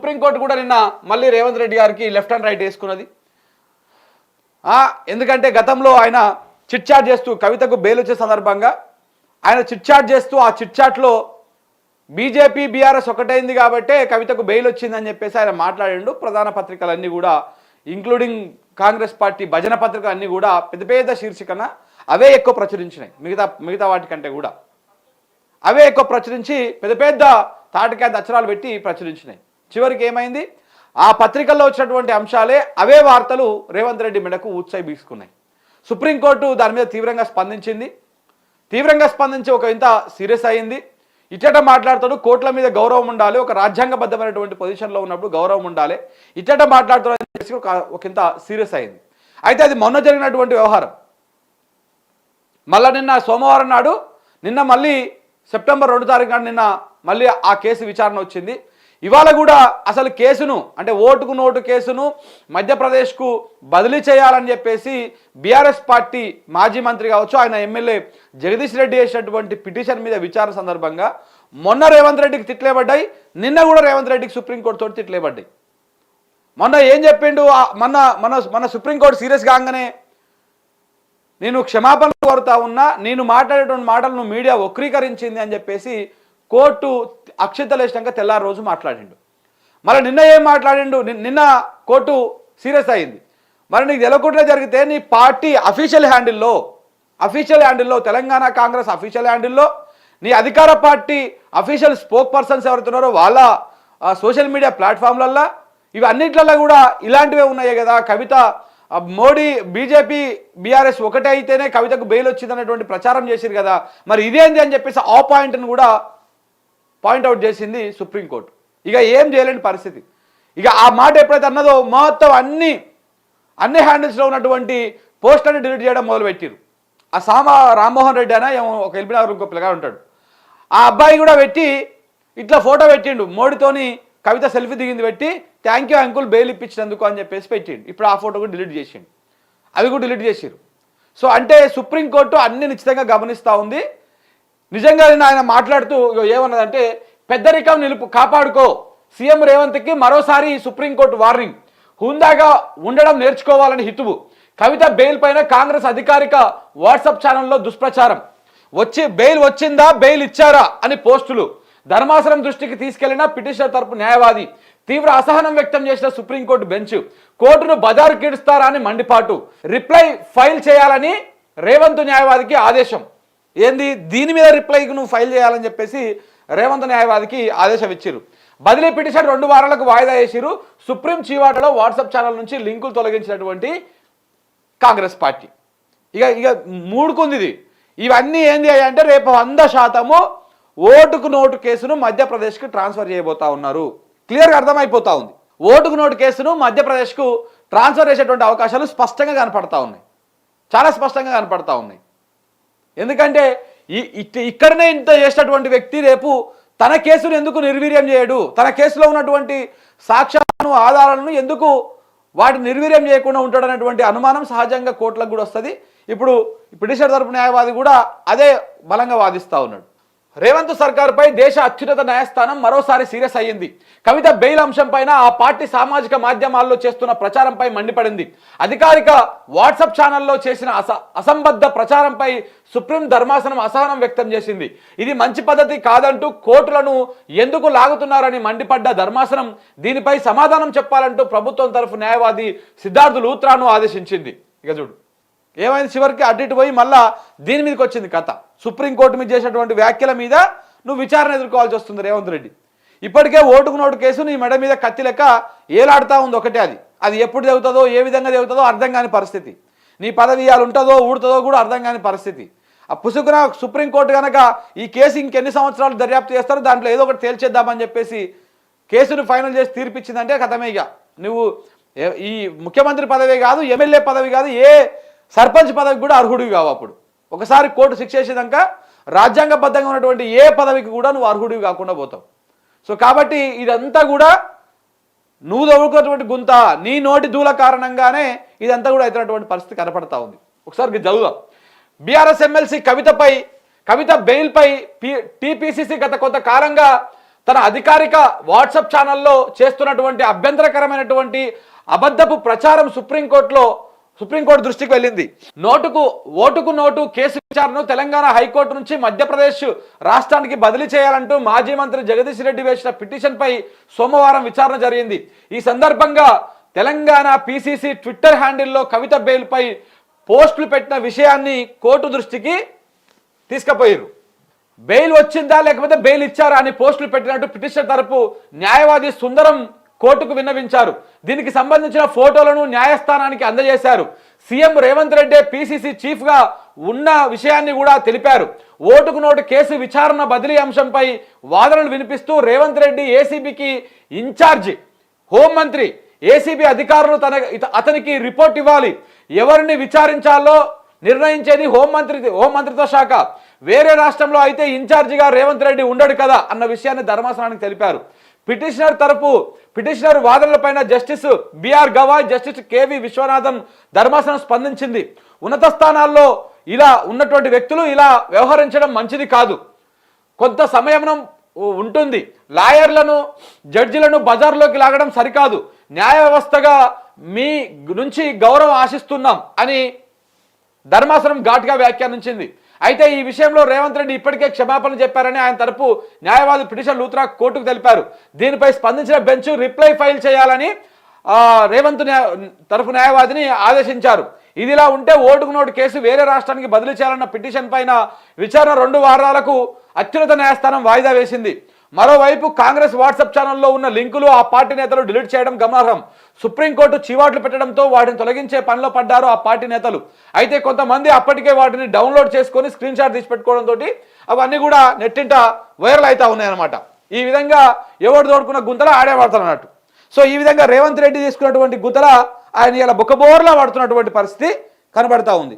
Supreme court కూడా నిన్న మళ్ళీ రేవంత్ రెడ్డి గారికి లెఫ్ట్ అండ్ రైట్ వేసుకున్నది. ఎందుకంటే గతంలో ఆయన చిట్ చాట్ చేస్తూ కవితకు బెయిల్ వచ్చే సందర్భంగా ఆయన చిట్ చాట్ చేస్తూ ఆ చిట్చాట్లో బీజేపీ బీఆర్ఎస్ ఒకటైంది కాబట్టే కవితకు బెయిల్ వచ్చిందని చెప్పేసి ఆయన మాట్లాడిండు. ప్రధాన పత్రికలన్నీ కూడా ఇంక్లూడింగ్ కాంగ్రెస్ పార్టీ భజన పత్రికలు అన్నీ కూడా పెద్ద పెద్ద శీర్షికన అవే ఎక్కువ ప్రచురించినాయి. మిగతా మిగతా వాటికంటే కూడా. అవే ఎక్కువ ప్రచురించి పెద్ద పెద్ద తాటికాయ అక్షరాలు పెట్టి ప్రచురించినాయి. చివరికి ఏమైంది? ఆ పత్రికల్లో వచ్చినటువంటి అంశాలే అవే వార్తలు రేవంత్ రెడ్డి మెడకు ఊత్సాయి బీసుకున్నాయి. సుప్రీంకోర్టు దాని మీద తీవ్రంగా స్పందించింది. తీవ్రంగా స్పందించి ఒక ఇంత సీరియస్ అయింది ఇచ్చట మాట్లాడుతాడు కోర్టుల మీద గౌరవం ఉండాలి ఒక రాజ్యాంగబద్ధమైనటువంటి పొజిషన్లో ఉన్నప్పుడు గౌరవం ఉండాలి. ఇచ్చట మాట్లాడుతాడు అని ఒక ఒక ఇంత సీరియస్ అయింది అయితే అది మొన్న జరిగినటువంటి వ్యవహారం. మళ్ళా నిన్న సోమవారం నాడు నిన్న మళ్ళీ సెప్టెంబర్ రెండు తారీఖు నాడు నిన్న మళ్ళీ ఆ కేసు విచారణ వచ్చింది. ఇవాళ కూడా అసలు కేసును అంటే ఓటుకు నోటు కేసును మధ్యప్రదేశ్కు బదిలీ చేయాలని చెప్పేసి బీఆర్ఎస్ పార్టీ మాజీ మంత్రి కావచ్చు ఆయన ఎమ్మెల్యే జగదీష్ రెడ్డి చేసినటువంటి పిటిషన్ మీద విచారణ సందర్భంగా మొన్న రేవంత్ రెడ్డికి తిట్లేబడ్డాయి నిన్న కూడా రేవంత్ రెడ్డికి సుప్రీంకోర్టు తోటి తిట్లేబడ్డాయి మొన్న ఏం చెప్పిండు? మొన్న మన మన సుప్రీంకోర్టు సీరియస్ కాగానే నేను క్షమాపణ కోరుతా ఉన్నా నేను మాట్లాడేటువంటి మాటలను మీడియా వక్రీకరించింది అని చెప్పేసి కోర్టు అక్షింతలు వేసినాక తెల్లారి రోజు మాట్లాడిండు. మరి నిన్న ఏం మాట్లాడిండు? నిన్న కోర్టు సీరియస్ అయింది. మరి నీకు తెలవకుండా జరిగితే నీ పార్టీ అఫీషియల్ హ్యాండిల్లో అఫీషియల్ హ్యాండిల్లో తెలంగాణ కాంగ్రెస్ అఫీషియల్ హ్యాండిల్లో నీ అధికార పార్టీ అఫీషియల్ స్పోక్ పర్సన్స్ ఎవరుతున్నారో వాళ్ళ సోషల్ మీడియా ప్లాట్ఫామ్లల్లో ఇవి అన్నిట్లలో కూడా ఇలాంటివే ఉన్నాయి కదా. కవిత మోడీ బీజేపీ బీఆర్ఎస్ ఒకటే అయితేనే కవితకు బెయిల్ వచ్చిందనేటువంటి ప్రచారం చేసిరు కదా. మరి ఇదేంది అని చెప్పేసి ఆ పాయింట్ని కూడా పాయింట్అవుట్ చేసింది సుప్రీంకోర్టు ఇక ఏం చేయలేని పరిస్థితి. ఇక ఆ మాట ఎప్పుడైతే అన్నదో మొత్తం అన్ని అన్ని హ్యాండిల్స్లో ఉన్నటువంటి పోస్టులను డిలీట్ చేయడం మొదలుపెట్టారు ఆ సామ రామ్మోహన్ రెడ్డి అనే ఏమో ఒక ఎల్బీనగర్ ఇంకో పిల్లగా ఉంటాడు. ఆ అబ్బాయి కూడా పెట్టి ఇట్లా ఫోటో పెట్టిండు. మోడీతోని కవిత సెల్ఫీ దిగింది పెట్టి థ్యాంక్ యూ అంకుల్ బెయిల్ ఇప్పించినందుకు అని చెప్పేసి పెట్టిండు. ఇప్పుడు ఆ ఫోటో కూడా డిలీట్ చేసిండు. అవి కూడా డిలీట్ చేసిరు సో అంటే సుప్రీంకోర్టు అన్ని నిశ్చితంగా గమనిస్తూ ఉంది. నిజంగా నిన్న ఆయన మాట్లాడుతూ ఏమన్నదంటే పెద్దరికం నిలుపు కాపాడుకో. సీఎం రేవంత్కి మరోసారి సుప్రీంకోర్టు వార్నింగ్. హుందాగా ఉండడం నేర్చుకోవాలని హితువు. కవిత బెయిల్ పైన కాంగ్రెస్ అధికారిక వాట్సాప్ ఛానల్లో దుష్ప్రచారం. వచ్చి బెయిల్ వచ్చిందా బెయిల్ ఇచ్చారా? అని పోస్టులు. ధర్మాసనం దృష్టికి తీసుకెళ్ళిన పిటిషనర్ తరపు న్యాయవాది తీవ్ర అసహనం వ్యక్తం చేసిన సుప్రీంకోర్టు బెంచ్ కోర్టును బజారు కీడుస్తారా అని మండిపాటు. రిప్లై ఫైల్ చేయాలని రేవంత్ న్యాయవాదికి ఆదేశం. ఏంది? దీని మీద రిప్లైకి నువ్వు ఫైల్ చేయాలని చెప్పేసి రేవంత్ న్యాయవాదికి ఆదేశం ఇచ్చారు బదిలీ పిటిషన్ రెండు వారాలకు వాయిదా వేసిరు సుప్రీం చీవాటలో వాట్సాప్ ఛానల్ నుంచి లింకులు తొలగించినటువంటి కాంగ్రెస్ పార్టీ. ఇక ఇక మూడుకుంది ఇది ఇవన్నీ ఏంది అంటే రేపు వంద శాతము ఓటుకు నోటు కేసును మధ్యప్రదేశ్కి ట్రాన్స్ఫర్ చేయబోతా ఉన్నారు. క్లియర్గా అర్థమైపోతా ఉంది. ఓటుకు నోటు కేసును మధ్యప్రదేశ్కు ట్రాన్స్ఫర్ చేసేటువంటి అవకాశాలు స్పష్టంగా కనపడతా ఉన్నాయి. చాలా స్పష్టంగా కనపడతా ఉన్నాయి. ఎందుకంటే ఈ- ఇక్కడనే ఇంత చేసినటువంటి వ్యక్తి రేపు తన కేసును ఎందుకు నిర్వీర్యం చేయడు? తన కేసులో ఉన్నటువంటి సాక్ష్యాలను ఆధారాలను ఎందుకు వాటిని నిర్వీర్యం చేయకుండా ఉంటాడనేటువంటి అనుమానం సహజంగా కోర్టులకు కూడా వస్తుంది. ఇప్పుడు పిటిషనర్ తరపు న్యాయవాది కూడా అదే బలంగా వాదిస్తూ ఉన్నాడు. రేవంత్ సర్కార్పై దేశ అత్యున్నత న్యాయస్థానం మరోసారి సీరియస్ అయ్యింది. కవిత బెయిల్ అంశం పైన ఆ పార్టీ సామాజిక మాధ్యమాల్లో చేస్తున్న ప్రచారంపై మండిపడింది. అధికారిక వాట్సాప్ ఛానల్లో చేసిన అస అసంబద్ధ ప్రచారంపై సుప్రీం ధర్మాసనం అసహనం వ్యక్తం చేసింది. ఇది మంచి పద్ధతి కాదంటూ కోర్టులను ఎందుకు లాగుతున్నారని మండిపడ్డ ధర్మాసనం దీనిపై సమాధానం చెప్పాలంటూ ప్రభుత్వం తరఫు న్యాయవాది సిద్ధార్థ్ లూత్రాను ఆదేశించింది. ఇక చూడు. ఏమైంది చివరికి? అటు ఇటు పోయి మళ్ళా దీని మీదకి వచ్చింది కథ. సుప్రీంకోర్టు మీద చేసినటువంటి వ్యాఖ్యల మీద నువ్వు విచారణ ఎదుర్కోవాల్సి వస్తుంది రేవంత్ రెడ్డి. ఇప్పటికే ఓటుకు నోటు కేసు నీ మెడ మీద కత్తి లెక్క ఏలాడుతూ ఉంది ఒకటే అది. అది ఎప్పుడు జరుగుతుందో ఏ విధంగా జరుగుతుందో అర్థం కాని పరిస్థితి. నీ పదవి ఇవాళ ఉంటుందో ఊడుతుందో కూడా అర్థం కాని పరిస్థితి. ఆ పుసుకున సుప్రీంకోర్టు కనుక ఈ కేసు ఇంకెన్ని సంవత్సరాలు దర్యాప్తు చేస్తారో దాంట్లో ఏదో ఒకటి తేల్చేద్దామని చెప్పేసి కేసును ఫైనల్ చేసి తీర్పిచ్చిందంటే కథమే ఇక. నువ్వు ఈ ముఖ్యమంత్రి పదవి కాదు ఎమ్మెల్యే పదవి కాదు ఏ సర్పంచ్ పదవికి కూడా అర్హుడివి కావు అప్పుడు. ఒకసారి కోర్టు శిక్ష రాజ్యాంగబద్ధంగా ఉన్నటువంటి ఏ పదవికి కూడా నువ్వు అర్హుడివి కాకుండా పోతావు. సో కాబట్టి ఇదంతా కూడా నువ్వు తవ్వుకున్నటువంటి గుంత నీ నోటి దూల కారణంగానే ఇదంతా కూడా అవుతున్నటువంటి పరిస్థితి కనపడతా ఉంది. ఒకసారి చదువుదాం. బీఆర్ఎస్ ఎమ్మెల్సీ కవితపై కవిత బెయిల్పై పి టీపీసీసీ గత కొంతకాలంగా తన అధికారిక వాట్సాప్ ఛానల్లో చేస్తున్నటువంటి అభ్యంతరకరమైనటువంటి అబద్ధపు ప్రచారం సుప్రీంకోర్టులో సుప్రీంకోర్టు దృష్టికి వెళ్ళింది. నోటుకు ఓటుకు నోటు కేసు విచారణను తెలంగాణ హైకోర్టు నుంచి మధ్యప్రదేశ్ రాష్ట్రానికి బదిలీ చేయాలంటూ మాజీ మంత్రి జగదీష్ రెడ్డి వేసిన పిటిషన్పై సోమవారం విచారణ జరిగింది. ఈ సందర్భంగా తెలంగాణ పిసిసి ట్విట్టర్ హ్యాండిల్లో కవిత బెయిల్పై పోస్టులు పెట్టిన విషయాన్ని కోర్టు దృష్టికి తీసుకుపోయారు. బెయిల్ వచ్చిందా లేకపోతే బెయిల్ ఇచ్చారా అని పోస్టులు పెట్టినట్టు పిటిషన్ తరపు న్యాయవాది సుందరం కోర్టుకు విన్నవించారు. దీనికి సంబంధించిన ఫోటోలను న్యాయస్థానానికి అందజేశారు. సీఎం రేవంత్ రెడ్డి పిసిసి చీఫ్గా ఉన్న విషయాన్ని కూడా తెలిపారు. ఓటుకు నోటు కేసు విచారణ బదిలీ అంశంపై వాదనలు వినిపిస్తూ రేవంత్ రెడ్డి ఏసీబీకి ఇన్ఛార్జి హోంమంత్రి ఏసీబీ అధికారులు తన అతనికి రిపోర్ట్ ఇవ్వాలి. ఎవరిని విచారించాలో నిర్ణయించేది హోంమంత్రి హోంమంత్రిత్వ శాఖ. వేరే రాష్ట్రంలో అయితే ఇన్ఛార్జిగా రేవంత్ రెడ్డి ఉండడు కదా అన్న విషయాన్ని ధర్మాసనానికి తెలిపారు. పిటిషనర్ తరపు petitioner వాదనలపైన justice BR Gavai justice KV Viswanatham ధర్మాసనం స్పందించింది. ఉన్నత స్థానాల్లో ఇలా ఉన్నటువంటి వ్యక్తులు ఇలా వ్యవహరించడం మంచిది కాదు. కొంత సమయం ఉంటుంది. లాయర్లను జడ్జిలను బజార్లోకి లాగడం సరికాదు. న్యాయ వ్యవస్థగా మీ నుంచి గౌరవం ఆశిస్తున్నాం అని ధర్మాసనం ఘాటుగా వ్యాఖ్యానించింది. అయితే ఈ విషయంలో రేవంత్ రెడ్డి ఇప్పటికే క్షమాపణ చెప్పారని ఆయన తరపు న్యాయవాది పిటిషన్ లూత్రా కోర్టుకు తెలిపారు. దీనిపై స్పందించిన బెంచ్ రిప్లై ఫైల్ చేయాలని రేవంత్ న్యాయ తరపు న్యాయవాదిని ఆదేశించారు. ఇదిలా ఉంటే ఓటుకు నోటు కేసు వేరే రాష్ట్రానికి బదిలీ చేయాలన్న పిటిషన్ పైన విచారణ రెండు వారాలకు అత్యున్నత న్యాయస్థానం వాయిదా వేసింది. మరోవైపు కాంగ్రెస్ వాట్సాప్ ఛానల్లో ఉన్న లింకులు ఆ పార్టీ నేతలు డిలీట్ చేయడం గమనార్హం. సుప్రీంకోర్టు చీవాట్లు పెట్టడంతో వాటిని తొలగించే పనిలో పడ్డారు ఆ పార్టీ నేతలు. అయితే కొంతమంది అప్పటికే వాటిని డౌన్లోడ్ చేసుకొని స్క్రీన్ షాట్ తీసి పెట్టుకోవడంతో అవన్నీ కూడా నెట్టింట వైరల్ అవుతా ఉన్నాయన్నమాట. ఈ విధంగా ఎవడు తోడుకున్న గుంతల ఆడే వాడతారు అన్నట్టు. సో ఈ విధంగా రేవంత్ రెడ్డి తీసుకున్నటువంటి గుంతల ఆయన ఇలా బుక్కబోర్లా పడుతున్నటువంటి పరిస్థితి కనబడతా ఉంది.